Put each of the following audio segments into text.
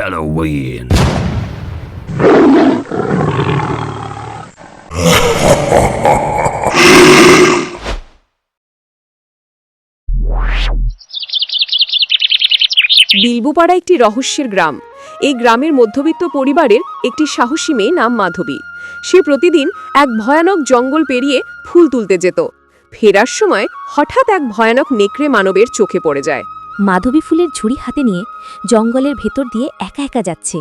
Halloween. বিলবুপাড়া একটি রহস্যের গ্রাম। এই গ্রামের মধ্যবিত্ত পরিবারের একটি সাহসী মেয়ে নাম মাধবী। সে প্রতিদিন এক ভয়ানক জঙ্গল পেরিয়ে ফুল তুলতে যেত। ফেরার সময় হঠাৎ এক ভয়ানক নেকড়ে মানবের চোখে পড়ে যায়। মাধবী ফুলের ঝুড়ি হাতে নিয়ে জঙ্গলের ভেতর দিয়ে একা একা যাচ্ছে।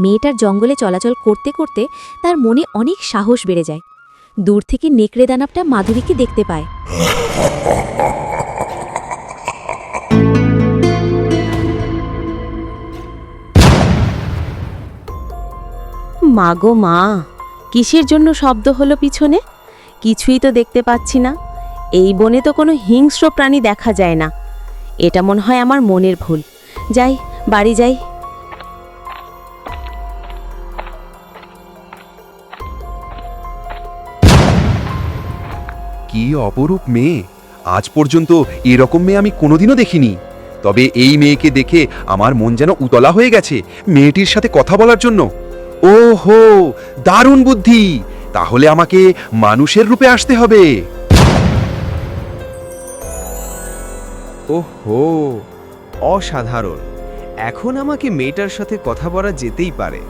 মেয়েটার জঙ্গলে চলাচল করতে করতে তার মনে অনেক সাহস বেড়ে যায়। দূর থেকে নেকড়ে দানবটা মাধবীকে দেখতে পায়। মা গো মা, কিসের জন্য শব্দ হলো পিছনে? কিছুই তো দেখতে পাচ্ছি না। এই বনে তো কোনো হিংস্র প্রাণী দেখা যায় না। এটা মনে হয় আমার মনের ভুল। যাই, বাড়ি যাই। কি অপরূপ মেয়ে। আজ পর্যন্ত এরকম মেয়ে আমি কোনোদিনও দেখিনি। তবে এই মেয়েকে দেখে আমার মন যেন উতলা হয়ে গেছে মেয়েটির সাথে কথা বলার জন্য। ও হো দারুণ বুদ্ধি। তাহলে আমাকে মানুষের রূপে আসতে হবে। ওহো অসাধারণ। এখন আমাকে মেয়েটার সাথে কথা বলা যেতেই পারে।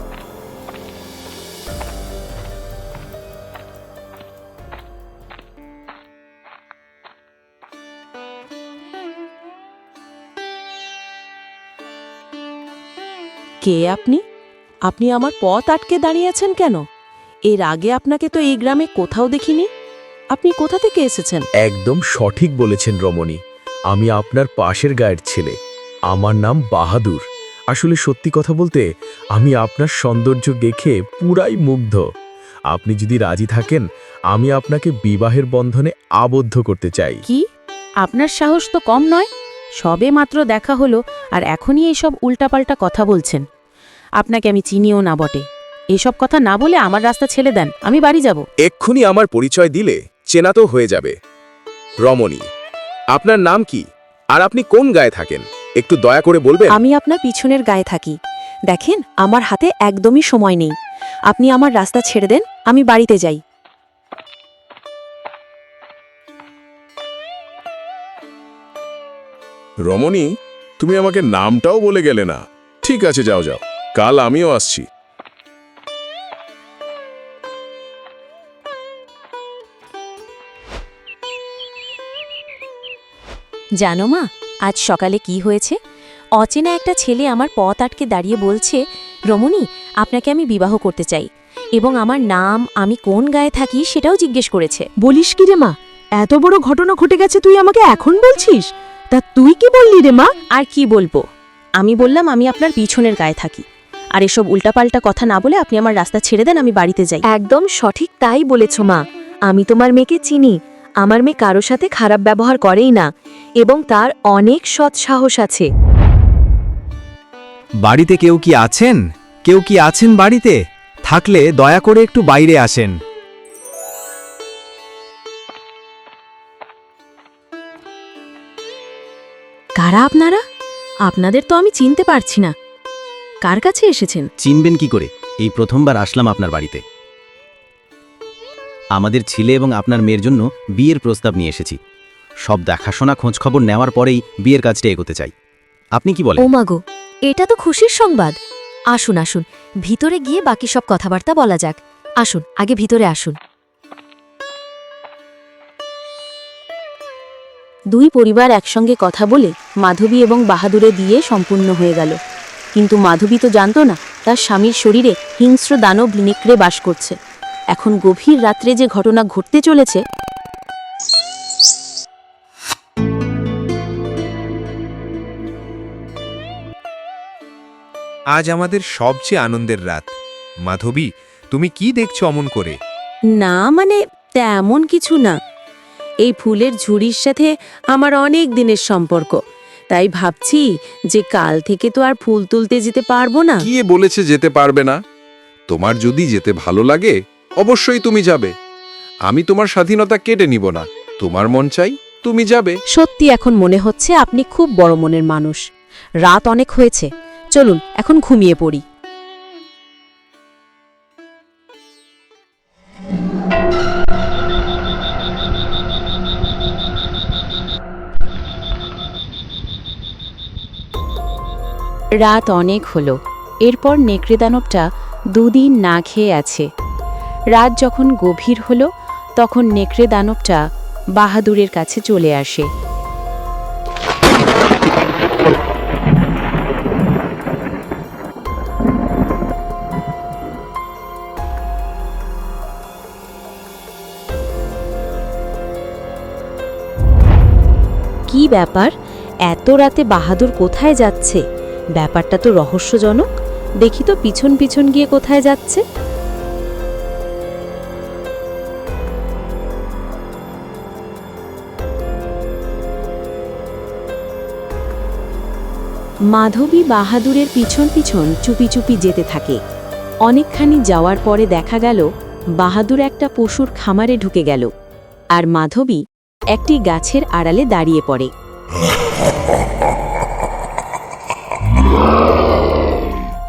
কে আপনি? আপনি আমার পথ আটকে দাঁড়িয়েছেন কেন? এর আগে আপনাকে তো এই গ্রামে কোথাও দেখিনি। আপনি কোথা থেকে এসেছেন? একদম সঠিক বলেছেন রমণী। আমি আপনার পাশের গায়ের ছেলে। আমার নাম বাহাদুর। আসলে সত্যি কথা বলতে আমি আপনার সৌন্দর্য দেখে পুরাই মুগ্ধ। আপনি যদি রাজি থাকেন আমি আপনাকে বিবাহের বন্ধনে আবদ্ধ করতে চাই। কি? আপনার সাহস তো কম নয়? সবে মাত্র দেখা হলো আর এখনই এইসব উল্টাপাল্টা কথা বলছেন। আপনাকে আমি চিনিও না বটে। এসব কথা না বলে আমার রাস্তা ছেড়ে দেন। আমি বাড়ি যাব। এক্ষুনি আমার পরিচয় দিলে চেনা তো হয়ে যাবে। রমণী আপনার নাম কি? আর আপনি কোন গায়ে থাকেন? একটু দয়া করে বলবেন? আমি আপনার পিছনের গায়ে থাকি। দেখেন আমার হাতে একদমই সময় নেই। আপনি আমার রাস্তা ছেড়ে দেন আমি বাড়িতে যাই। রমণী তুমি আমাকে নামটাও বলে গেলে না। ঠিক আছে যাও যাও। কাল আমিও আসছি। জানো মা আজ সকালে কি হয়েছে? অচেনা একটা ছেলে আমার পথ আটকে দাঁড়িয়ে বলছে রমণী আপনাকে আমি বিবাহ করতে চাই এবং আমার নাম আমি কোন গায়ে থাকি সেটাও জিজ্ঞেস করেছে। বলিস কি রে মা? এত বড় ঘটনা ঘটে গেছে তুই আমাকে এখন বলছিস? তা তুই কি বললি রে মা? আর কি বলব? আমি বললাম আমি আপনার পিছনের গায়ে থাকি। আর এসব উল্টাপাল্টা কথা না বলে আপনি আমার রাস্তা ছেড়ে দেন আমি বাড়িতে যাই। একদম সঠিক তাই বলেছ মা। আমি তোমার মেয়েকে চিনি। আমার মেয়ে কারও সাথে খারাপ ব্যবহার করেই না। এবং তার অনেক সৎ সাহস আছে। বাড়িতে কেউ কি আছেন? কেউ কি আছেন বাড়িতে? থাকলে দয়া করে একটু বাইরে আসেন। কারা আপনারা? আপনাদের তো আমি চিনতে পারছি না। কার কাছে এসেছেন? চিনবেন কি করে? এই প্রথমবার আসলাম আপনার বাড়িতে। আমাদের ছেলে এবং আপনার মেয়ের জন্য বিয়ের প্রস্তাব নিয়ে এসেছি। সব দেখাশোনা, খোঁজখবর নেওয়ার পরেই বিয়ের কাজটা এগোতে চাই। আপনি কি বলেন? ও মাগো এটা তো খুশির সংবাদ। আসুন আসুন, ভিতরে গিয়ে বাকি সব কথাবার্তা বলা যাক। আসুন, আগে ভিতরে আসুন। দুই পরিবার একসঙ্গে কথা বলে মাধবী এবং বাহাদুরে বিয়ে সম্পূর্ণ হয়ে গেল। কিন্তু মাধবী তো জানতো না, তার স্বামীর শরীরে হিংস্র দানব নেকড়ে বাস করছে। এখন গভীর রাত্রে যে ঘটনা ঘটতে চলেছে আজ আমাদের সবচেয়ে আনন্দের রাত। মাধবী তুমি কি দেখছ অমন করে? না মানে তেমন কিছু না। এই ফুলের ঝুড়ির সাথে আমার অনেক দিনের সম্পর্ক। তাই ভাবছি যে কাল থেকে তো আর ফুল তুলতে যেতে পারব না। কে বলেছে যেতে পারবে না? তোমার যদি যেতে ভালো লাগে অবশ্যই তুমি যাবে। আমি তোমার স্বাধীনতা কেটে নিব না। তোমার মন চাই তুমি যাবে। সত্যি এখন মনে হচ্ছে আপনি খুব বড় মনের মানুষ। রাত অনেক হয়েছে। চলুন, এখন ঘুমিয়ে পড়ি। রাত অনেক হলো। এরপর নেকড়ে দানবটা দুদিন না খেয়ে আছে। রাত যখন গভীর হলো, তখন নেকড়ে দানবটা বাহাদুরের কাছে চলে আসে। কি ব্যাপার? এত রাতে বাহাদুর কোথায় যাচ্ছে? ব্যাপারটা তো রহস্যজনক। দেখি তো পিছন পিছন গিয়ে কোথায় যাচ্ছে। মাধবী বাহাদুরের পিছন পিছন চুপি চুপি যেতে থাকে। অনেকখানি যাওয়ার পরে দেখা গেল, বাহাদুর একটা পশুর খামারে ঢুকে গেল। আর মাধবী একটি গাছের আড়ালে দাঁড়িয়ে পড়ে।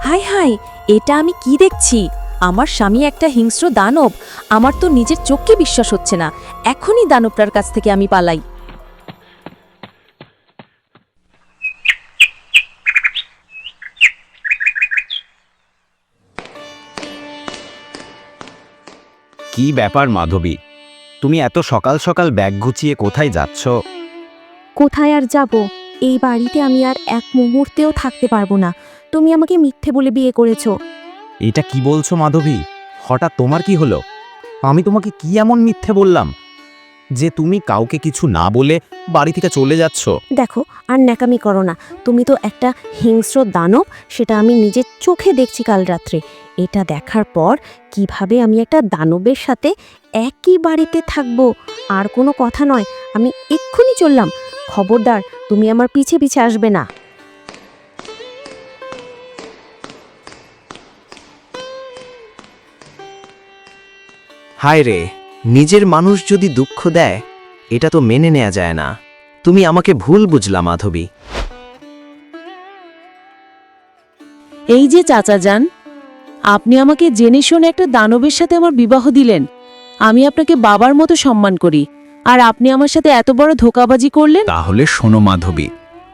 হাই হাই এটা আমি কি দেখছি? আমার স্বামী একটা হিংস্র দানব। আমার তো নিজের চোখকে বিশ্বাস হচ্ছে না। এখনই দানবটার কাছ থেকে আমি পালাই। কি ব্যাপার, মাধবী? তুমি এত সকাল সকাল ব্যাগ গুছিয়ে কোথায় যাচ্ছ? কোথায় আর যাব? এই বাড়িতে আমি আর এক মুহূর্তেও থাকতে পারব না। তুমি আমাকে মিথ্যে বলে বিয়ে করেছ। এটা কি বলছো মাধবী? হঠাৎ তোমার কি হলো? আমি তোমাকে কি এমন মিথ্যে বললাম? যে তুমি কাউকে কিছু না বলে বাড়ি থেকে চলে যাচ্ছ? দেখো আর ন্যাকামি করো না। তুমি তো একটা হিংস্র দানব সেটা আমি নিজের চোখে দেখছি কাল রাত্রে। এটা দেখার পর কীভাবে আমি একটা দানবের সাথে একই বাড়িতে থাকব? আর কোনো কথা নয় আমি এক্ষুনি চললাম। খবরদার তুমি আমার পিছে পিছে আসবে না। হায় রে নিজের মানুষ যদি দুঃখ দেয় এটা তো মেনে নেওয়া যায় না। তুমি আমাকে ভুল বুঝলা মাধবী। এই যে চাচা যান আপনি আমাকে জেনে শুনে একটা দানবের সাথে আমার বিবাহ দিলেন। আমি আপনাকে বাবার মতো সম্মান করি। আর আপনি আমার সাথে এত বড় ধোকাবাজি করলেন? তাহলে শোনো মাধবী,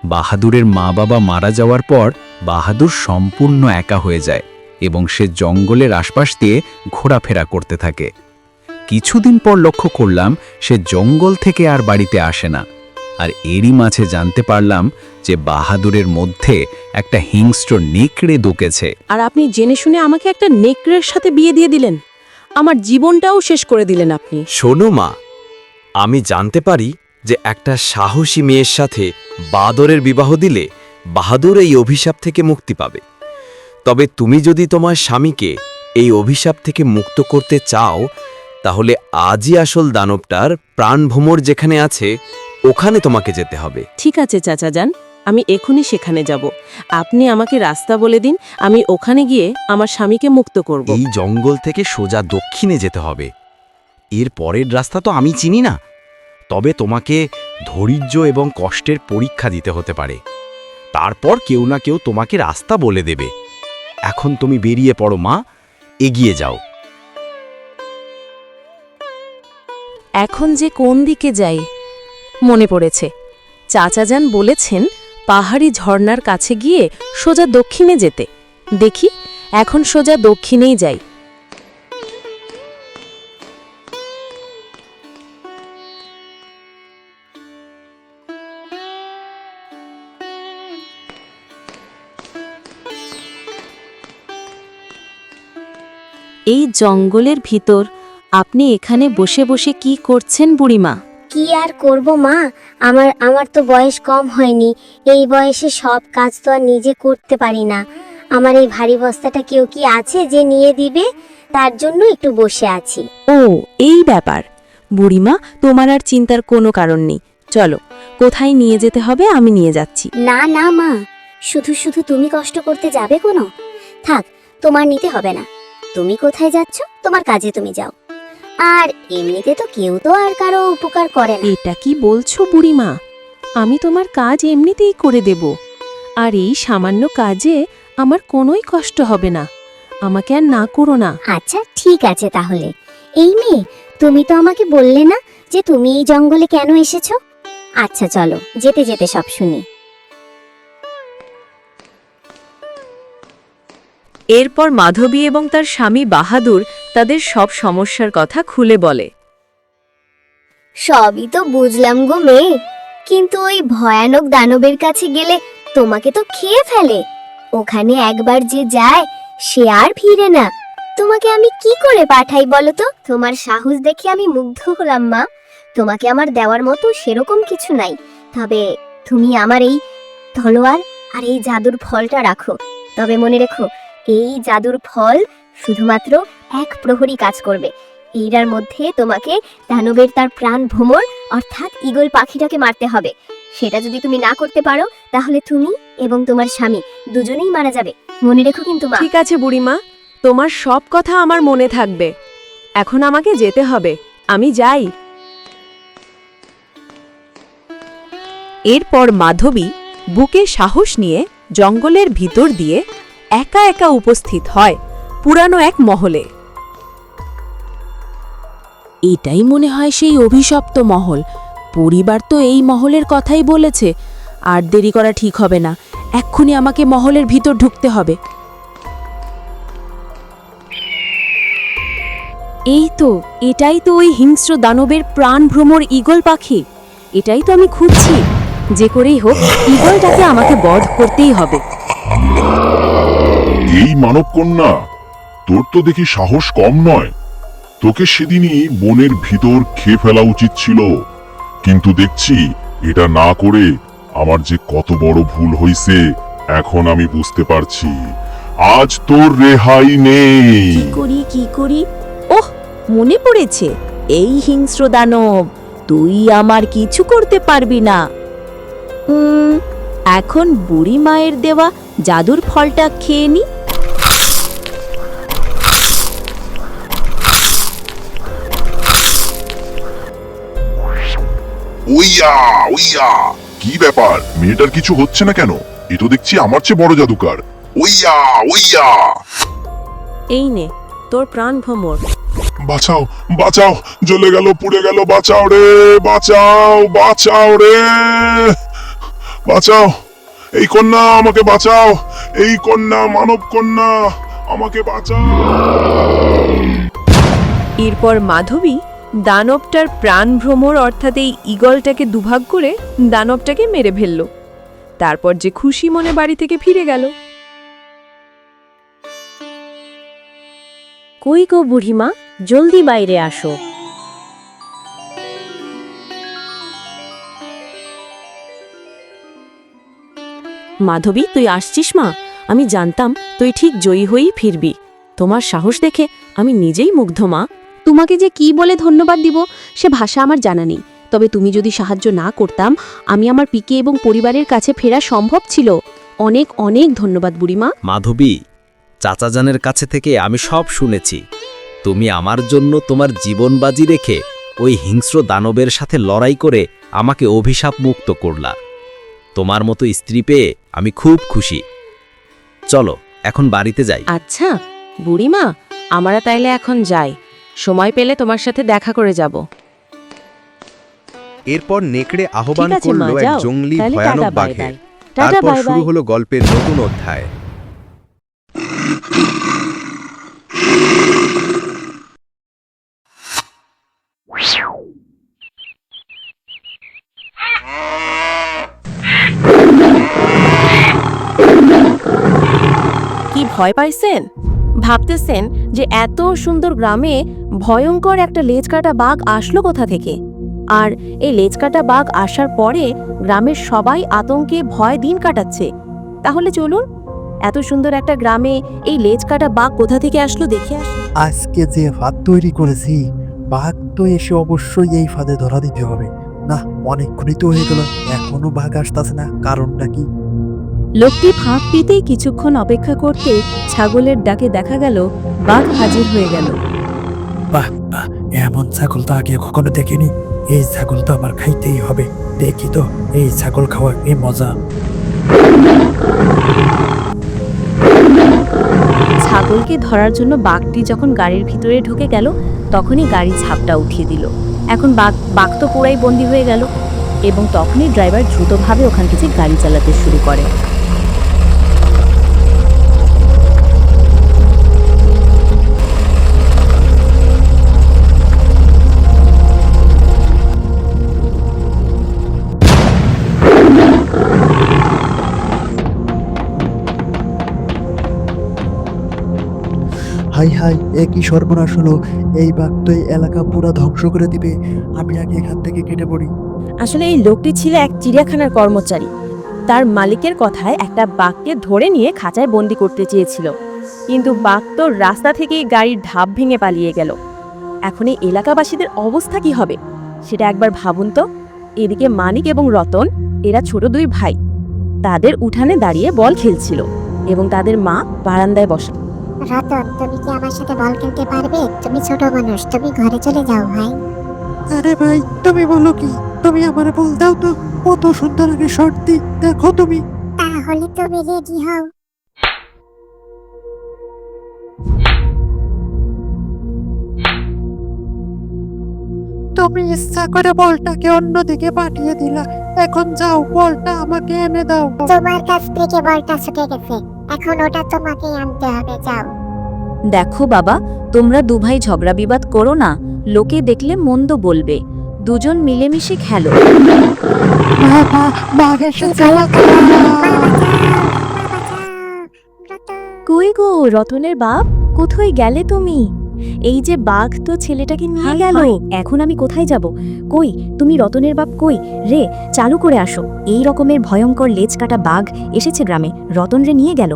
বাহাদুরের মা বাবা মারা যাওয়ার পর বাহাদুর সম্পূর্ণ একা হয়ে যায় এবং সে জঙ্গলের আশপাশ দিয়ে ঘোরাফেরা করতে থাকে। কিছুদিন পর লক্ষ্য করলাম সে জঙ্গল থেকে আর বাড়িতে আসে না। আর এরই মাঝে জানতে পারলাম যে বাহাদুরের মধ্যে একটা হিংস্র নেকড়ে দোকেছে। আর আপনি জেনে শুনে আমাকে একটা নেকড়ের সাথে বিয়ে দিয়ে দিলেন। আমার জীবনটাও শেষ করে দিলেন আপনি। শোনো মা আমি জানতে পারি যে একটা সাহসী মেয়ের সাথে বাদরের বিবাহ দিলে বাহাদুর এই অভিশাপ থেকে মুক্তি পাবে। তবে তুমি যদি তোমার স্বামীকে এই অভিশাপ থেকে মুক্ত করতে চাও তাহলে আজই আসল দানবটার প্রাণভ্রমর যেখানে আছে ওখানে তোমাকে যেতে হবে। ঠিক আছে চাচা যান আমি এখনই সেখানে যাব। আপনি আমাকে রাস্তা বলে দিন আমি ওখানে গিয়ে আমার স্বামীকে মুক্ত করব। এই জঙ্গল থেকে সোজা দক্ষিণে যেতে হবে। এর পরের রাস্তা তো আমি চিনি না। তবে তোমাকে ধৈর্য এবং কষ্টের পরীক্ষা দিতে হতে পারে। তারপর কেউ না কেউ তোমাকে রাস্তা বলে দেবে। এখন তুমি বেরিয়ে পড়ো মা। এগিয়ে যাও। এখন যে কোন দিকে যাই মনে পড়েছে। চাচা যান বলেছেন, পাহাড়ি ঝর্ণার কাছে গিয়ে সোজা দক্ষিণে যেতে। দেখি, এখন সোজা দক্ষিণেই যাই। এই জঙ্গলের ভিতর আপনি এখানে বসে বসে কি করছেন বুড়িমা? কি আর করব মা? আমার আমার তো বয়স কম হয়নি। এই বয়সে সব কাজ তো আর নিজে করতে পারি না। আমার এই ভারী বস্তাটা কেউ কি আছে যে নিয়ে দিবে? তার জন্য একটু বসে আছি। ও এই ব্যাপার। বুড়িমা তোমার আর চিন্তার কোনো কারণ নেই। চলো কোথায় নিয়ে যেতে হবে আমি নিয়ে যাচ্ছি। না না মা। শুধু শুধু তুমি কষ্ট করতে যাবে কোনো? থাক তোমার নিতে হবে না। তুমি কোথায় যাচ্ছ? তোমার কাজে তুমি যাও। আর এমনিতে তো কেউ তো আর কারও উপকার করে না। এটা কি বলছো বুড়িমা? আমি তোমার কাজ এমনিতেই করে দেব। আর এই সামান্য কাজে আমার কোনোই কষ্ট হবে না। আমাকে আর না করো না। আচ্ছা ঠিক আছে তাহলে। এই মেয়ে তুমি তো আমাকে বললে না যে তুমি এই জঙ্গলে কেন এসেছ? আচ্ছা চলো যেতে যেতে সব শুনি। এরপর মাধবী এবং তার স্বামী বাহাদুর তাদের সব সমস্যার কথা খুলে বলে। সবই তো বুঝলাম গো মেয়ে। কিন্তু ওই ভয়ানক দানবের কাছে গেলে তোমাকে তো খেয়ে ফেলে। ওখানে একবার যে যায়, সে আর ফিরে না। তোমাকে আমি কি করে পাঠাই বলো তো? তোমার সাহস দেখে আমি মুগ্ধ হলাম, মা। তোমাকে আমার দেওয়ার মতো সেরকম কিছু নাই। তবে তুমি আমার এই তলোয়ার আর এই জাদুর ফলটা রাখো। তবে মনে রেখো এই জাদুর ফল শুধুমাত্র এক প্রহরী কাজ করবে। এইটার মধ্যে তোমাকে দানবের তার প্রাণ ভ্রমর, অর্থাৎ ঈগল পাখিটাকে মারতে হবে। সেটা যদি তুমি না করতে পারো, তাহলে তুমি এবং তোমার স্বামী দুজনেই মারা যাবে। মনে রেখো কিন্তু মা। ঠিক আছে বুড়িমা, তোমার সব কথা আমার মনে থাকবে। এখন আমাকে যেতে হবে। আমি যাই। এরপর মাধবী বুকে সাহস নিয়ে জঙ্গলের ভিতর দিয়ে একা একা উপস্থিত হয় পুরানো এক মহলে। এটাই মনে হয় সেই অভিশপ্ত মহল। পরিবার তো এই মহলের কথাই বলেছে, আর দেরি করা ঠিক হবে না, এক্ষুনি আমাকে মহলের ভিতর ঢুকতে হবে। এই তো, এটাই তো ওই হিংস্র দানবের প্রাণ ভ্রমর ঈগল পাখি। এটাই তো আমি খুঁজছি। যে করেই হোক, ঈগলটাকে আমাকে বধ করতেই হবে। এই মানব কন্যা তোর তো দেখি সাহস কম নয়। তোকে সেদিনই বনের ভিতর খেয়ে ফেলা উচিত ছিল। কিন্তু দেখছি এটা না করে আমার যে কত বড় ভুল হইছে, এখন আমি বুঝতে পারছি। আজ তোর রেহাই নেই। করি, কি করি? ওহ, মনে পড়েছে। এই হিংস্র দানব, তুই আমার কিছু করতে পারবি না। এখন বুড়ি মায়ের দেওয়া জাদুর ফলটা খেয়ে নি। ওইয়া ওইয়া কি ব্যাপার? মেয়েটার কিছু হচ্ছে না কেন? এ তো দেখছি আমার চেয়ে বড় জাদুকার। ওইয়া ওইয়া এই নে তোর প্রাণ ভ্রমর। বাঁচাও বাঁচাও জ্বলে গেল পুড়ে গেল বাঁচাও রে বাঁচাও বাঁচাও রে। বাঁচাও। এই কন্যা আমাকে বাঁচাও। এই কন্যা মানব কন্যা আমাকে বাঁচাও। এরপর মাধবী দানবটার প্রাণ ভ্রমর অর্থাৎ এই ঈগলটাকে দুভাগ করে দানবটাকে মেরে ফেলল। তারপর যে খুশি মনে বাড়ি থেকে ফিরে গেল। কই গো বুড়িমা? জলদি বাইরে আসো। মাধবী তুই আসছিস মা? আমি জানতাম তুই ঠিক জয়ী হয়েই ফিরবি। তোমার সাহস দেখে আমি নিজেই মুগ্ধ মা। তোমাকে যে কি বলে ধন্যবাদ দিব সে ভাষা আমার জানা নেই। তবে তুমি যদি সাহায্য না করতাম আমি আমার পিকে এবং পরিবারের কাছে ফেরা সম্ভব ছিল। অনেক অনেক ধন্যবাদ বুড়িমা। মাধবী চাচাজানের কাছে থেকে আমি সব শুনেছি। তুমি আমার জন্য তোমার জীবন বাজি রেখে ওই হিংস্র দানবের সাথে লড়াই করে আমাকে অভিশাপ মুক্ত করলা। তোমার মতো স্ত্রী পেয়ে আমি খুব খুশি। চলো এখন বাড়িতে যাই। আচ্ছা বুড়িমা আমরা তাইলে এখন যাই। সময় পেলে তোমার সাথে দেখা করে যাব। এরপর নেকড়ে আহ্বান করল এক জঙ্গলি ভয়ানক বাঘের। তারপর শুরু হলো গল্পের নতুন অধ্যায় কি ভয় পাইছেন? ভাবতেছেন যে এত সুন্দর গ্রামে ভয়ঙ্কর একটা লেজ কাটা বাঘ আসলো কোথা থেকে? আর এই লেজ কাটা বাঘ আসার পরে গ্রামের সবাই আতঙ্কে ভয় দিন কাটাচ্ছে। তাহলে চলুন, এত সুন্দর একটা গ্রামে এই লেজ কাটা বাঘ কোথা থেকে আসলো দেখে আসি। আজকে যে ফাঁদ তৈরি করেছি, বাঘ তো এসে অবশ্যই এই ফাঁদে ধরা দিতে হবে। না, অনেকক্ষণই তো হয়ে গেল, এখনও বাঘ আসতেছে না, কারণটা কি? লোকটি ফাঁক পেতেই কিছুক্ষণ অপেক্ষা করতে ছাগলের ডাকে দেখা গেল বাঘ হাজির হয়ে গেল। বাহ বাহ এমন ছাগল তো আগে কখনো দেখিনি। এই ছাগল তো আমার খাইতেই হবে। দেখি তো এই ছাগল খাওয়া কি মজা? ছাগলকে ধরার জন্য বাঘটি যখন গাড়ির ভিতরে ঢুকে গেল তখনই গাড়ি ঝাপটা উঠিয়ে দিল। এখন বাঘ বাঘ তো পুরাই বন্দি হয়ে গেল। এবং তখনই ড্রাইভার দ্রুতভাবে ওখান থেকে গাড়ি চালাতে শুরু করে। হাই হাই, এ সর্বনাশ হলো? এই বাঘ তো এই এলাকা পুরো ধ্বংস করে দিবে। আমি আগে এখান থেকে কেটে পড়ি। আসলে এই লোকটি ছিল এক চিড়িয়াখানার কর্মচারী। তার মালিকের কথায় একটা বাঘকে ধরে নিয়ে খাঁচায় বন্দি করতে চেয়েছিল। কিন্তু বাঘ তো রাস্তা থেকেই গাড়ির ধাপ ভেঙে পালিয়ে গেল। এখন এই এলাকাবাসীদের অবস্থা কি হবে? সেটা একবার ভাবুন তো। এদিকে মানিক এবং রতন, এরা ছোট দুই ভাই। তাদের উঠানে দাঁড়িয়ে বল খেলছিল এবং তাদের মা বারান্দায় বসা রতন তুমি কি আমার সাথে বল খেলতে পারবে? তুমি ছোট মানুষ তুমি ঘরে চলে যাও ভাই। আরে ভাই তুমি বলো কি? তুমি আমার বল দাও তো। কত সুন্দর আগে শর্ট দি দেখো তুমি। তাহলে তুমি রেডি হও। তুমি ইচ্ছা করে বলটাকে অন্যদিকে পাঠিয়ে দিলা। এখন যাও বলটা আমাকে এনে দাও। তোমার কাছ থেকে বলটা ছুটে গেছে। এখন ওটা তোমাকে আনতে হবে যাও। দেখো বাবা তোমরা দুভাই ঝগড়া বিবাদ করো না লোকে দেখলে মন্দ বলবে দুজন মিলেমিশে খেলো। কই গো রতনের বাপ? কোথায় গেলে তুমি? এই যে বাঘ তো ছেলেটাকে নিয়ে গেল। এখন আমি কোথায় যাব? কই তুমি রতনের বাপ কই? রে চালু করে আসো। এই রকমের ভয়ঙ্কর লেজ কাটা বাঘ এসেছে গ্রামে। রতন রে নিয়ে গেল।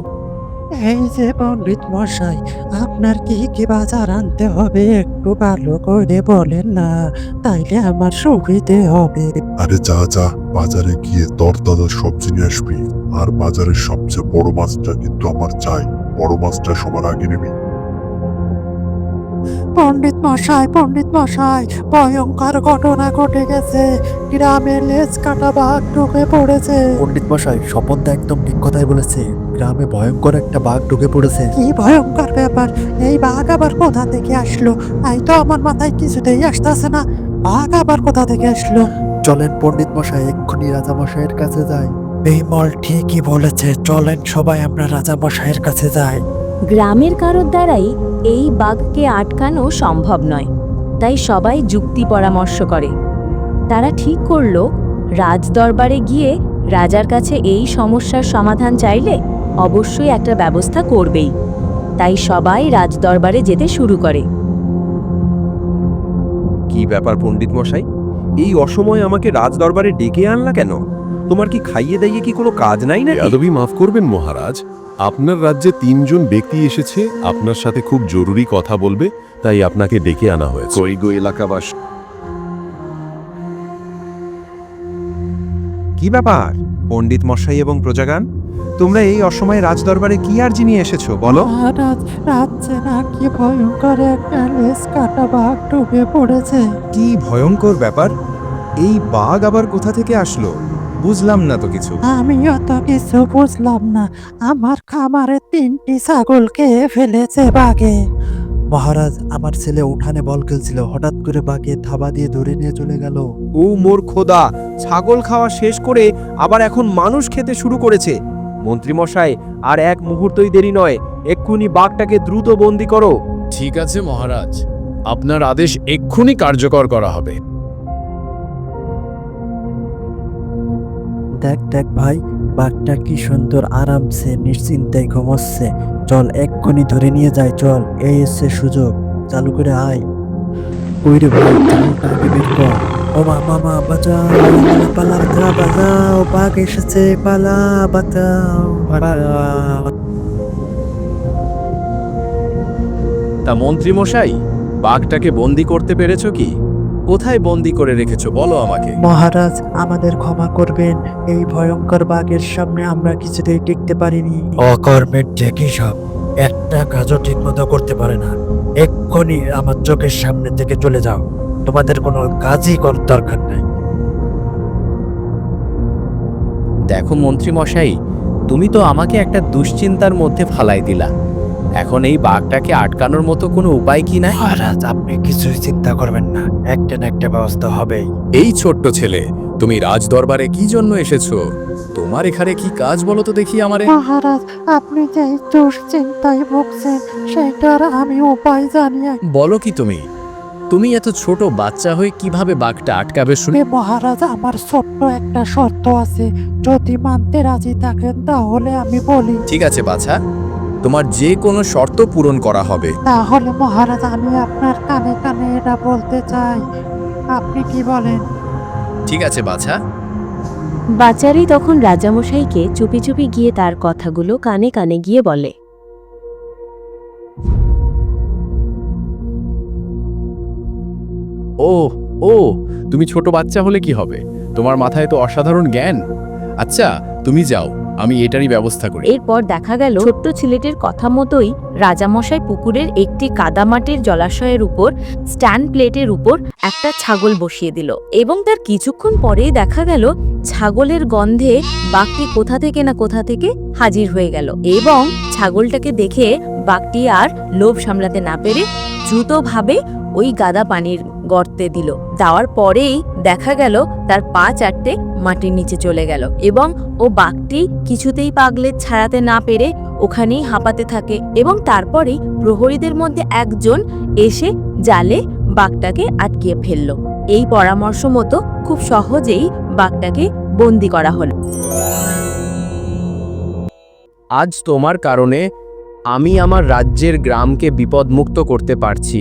এই যে পণ্ডিত মশাই আপনার কি কি বাজার আনতে হবে? একটু ভালো করে বলেন না তাইলে আমার সুবিধে হবে। আরে যা যা বাজারে গিয়ে দাদা সবজি নিয়ে আসবি। আর বাজারের সবচেয়ে বড় মাছটা কিন্তু আমার চাই। বড় মাছটা সবার আগে নিবি। পণ্ডিত মশাই পণ্ডিত মশাই ভয়ঙ্কর ঘটনা ঘটে গেছে। গ্রামে লেজ কাটা বাঘ ঢুকে পড়েছে। পণ্ডিত মশাই স্বপনদা একদম ঠিক কথাই বলেছে। গ্রামে ভয়ঙ্কর একটা বাঘ ঢুকে পড়েছে। কি ভয়ঙ্কর ব্যাপার? এই বাঘ আবার কোথা থেকে আসলো? তাই তো আমার মাথায় কিছুতেই আসতেছে না। বাঘ আবার কোথা থেকে আসলো? চলেন পণ্ডিত মশাই এক্ষুনি রাজা মশাইয়ের কাছে যাই। এই মল ঠিকই বলেছে চলেন সবাই আমরা রাজা মশাইয়ের কাছে যাই। গ্রামের কারোর দ্বারাই এই বাঘকে আটকানো সম্ভব নয় তাই সবাই যুক্তি পরামর্শ করে। তারা ঠিক করল রাজদরবারে গিয়ে রাজার কাছে এই সমস্যার সমাধান চাইলে অবশ্যই একটা ব্যবস্থা করবেই। তাই সবাই রাজদরবারে যেতে শুরু করে। কি ব্যাপার পণ্ডিত মশাই? এই অসময়ে আমাকে রাজদরবারে ডেকে আনলা কেন? তোমার কি খাইয়ে দাইয়ে কি কোনো কাজ নাই না মাফ করবেন মহারাজ আপনার রাজ্যে তিনজন ব্যক্তি এসেছে আপনার সাথে খুব জরুরি কথা বলবে তাই আপনাকে ডেকে আনা হয়েছে। কই গো এলাকাবাস। কি ব্যাপার? পণ্ডিত মশাই এবং প্রজাগান তোমরা এই অসময়ে রাজদরবারে কি আর নিয়ে এসেছ বলো? মহারাজ রাজ্যে নাকি ভয়ঙ্কর একটা লেজ কাটা বাঘ ঢুকে পড়েছে। কি ভয়ঙ্কর ব্যাপার? এই বাঘ আবার কোথা থেকে আসলো? বুঝলাম না তো কিছু। আমিও তো কিছু বুঝলাম না। আমার খামারে তিনটি ছাগল খেয়ে ফেলেছে বাঘে। মহারাজ আমার ছেলে উঠানে বল খেলছিল। হঠাৎ করে বাঘে থাবা দিয়ে ধরে নিয়ে চলে গেল। ও মোর খোদা ছাগল খাওয়া শেষ করে আবার এখন মানুষ খেতে শুরু করেছে। মন্ত্রীমশাই আর এক মুহূর্তই দেরি নয় এক্ষুনি বাঘটাকে দ্রুত বন্দি করো। ঠিক আছে মহারাজ। আপনার আদেশ এক্ষুনি কার্যকর করা হবে। দেখ দেখ ভাই, বাঘটা কি সুন্দর আরামসে নিশ্চিন্তায় ঘুমোচ্ছে। চল, এক্ষুনি ধরে নিয়ে যাই, চল, এই এসছে সুযোগ। চালু করে আয়। ওই ভাই চালুটা আগে বের কর। ও মা মামা, বাঁচাও পালা পালা, বাঁচাও বাঘ এসেছে, পালা, বাঁচাও তা মন্ত্রী মশাই, বাঘটাকে বন্দি করতে পেরেছ কি? কোথায় বন্দি করে রেখেছো? বলো আমাকে। মহারাজ আমাদের ক্ষমা করবেন। এই ভয়ঙ্কর বাঘের সামনে আমরা কিছুতেই টিকতে পারিনি। অকর্মের দেখি সব একটা কাজও ঠিক মতো করতে পারে না। এক্ষুনি আমার চোখের সামনে থেকে চলে যাও। তোমাদের কোনো কাজই করার দরকার নাই। দেখো মন্ত্রী মশাই তুমি তো আমাকে একটা দুশ্চিন্তার মধ্যে ফালাই দিলা। এখন এই বাঘটাকে আটকানোর মতো কোনো উপায় কি নাই? মহারাজ আপনি কিছুই চিন্তা করবেন না। একটা না একটা ব্যবস্থা হবেই। এই ছোট্ট ছেলে তুমি রাজদরবারে কি জন্য এসেছ? তোমার এখানে কি কাজ বলো তো দেখি আমারে। মহারাজ আপনি যে দুশ্চিন্তায় ভুগছেন সেটার আমি উপায় জানি বলো কি তুমি? তুমি এত ছোট বাচ্চা হয়ে কীভাবে বাঘটা আটকাবে শুনে। তবে মহারাজ আমার ছোট্ট একটা শর্ত আছে। যদি মানতে রাজি থাকেন তাহলে আমি বলি। ঠিক আছে বাছা। তোমার যে কোনো শর্ত পূরণ করা হবে। তাহলে মহারাজ আমি আপনার কানে কানে এটা বলতে চাই। আপনি কি বলেন? ঠিক আছে বাছা। বাচারি তখন রাজামশাইকে চুপি চুপি গিয়ে তার কথাগুলো কানে কানে গিয়ে বলে। ও ও তুমি ছোট বাচ্চা হলে কি হবে? তোমার মাথায় তো অসাধারণ জ্ঞান। আচ্ছা তুমি যাও। আমি এটারই ব্যবস্থা করি। এরপর দেখা গেল ছোট্ট ছেলেটির কথা মতোই রাজামশাই পুকুরের একটি কাদামাটির জলাশয়ের উপর, স্ট্যান্ড প্লেটের উপর একটা ছাগল বসিয়ে দিল এবং তার কিছুক্ষণ পরেই দেখা গেল ছাগলের গন্ধে বাঘটি কোথা থেকে না কোথা থেকে হাজির হয়ে গেল এবং ছাগলটাকে দেখে বাঘটি আর লোভ সামলাতে না পেরে দ্রুতভাবে ওই গাদা পানির গর্তে দিল। দেওয়ার পরেই দেখা গেল তার পা চারটে মাটির নিচে চলে গেল এবং ও বাঘটি কিছুতেই পাগলে ছাড়াতে না পেরে ওখানেই হাঁপাতে থাকে এবং তারপরেই প্রহরীদের মধ্যে একজন এসে জালে বাঘটাকে আটকিয়ে ফেলল। এই পরামর্শ মতো খুব সহজেই বাঘটাকে বন্দি করা হল। আজ তোমার কারণে আমি আমার রাজ্যের গ্রামকে বিপদমুক্ত করতে পারছি।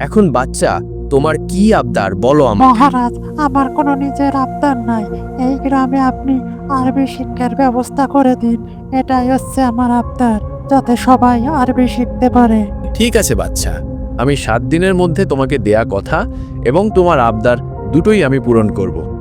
এখন বাচ্চা তোমার কি আবদার? বলো আমার মহারাজ আমার কোনো নিজের আবদার নাই। এই গ্রামে আপনি আরবি শিক্ষার ব্যবস্থা করে দিন। এটাই হচ্ছে আমার আবদার যাতে সবাই আরবি শিখতে পারে। ঠিক আছে বাচ্চা আমি সাত দিনের মধ্যে তোমাকে দেয়া কথা এবং তোমার আবদার দুটোই আমি পূরণ করব।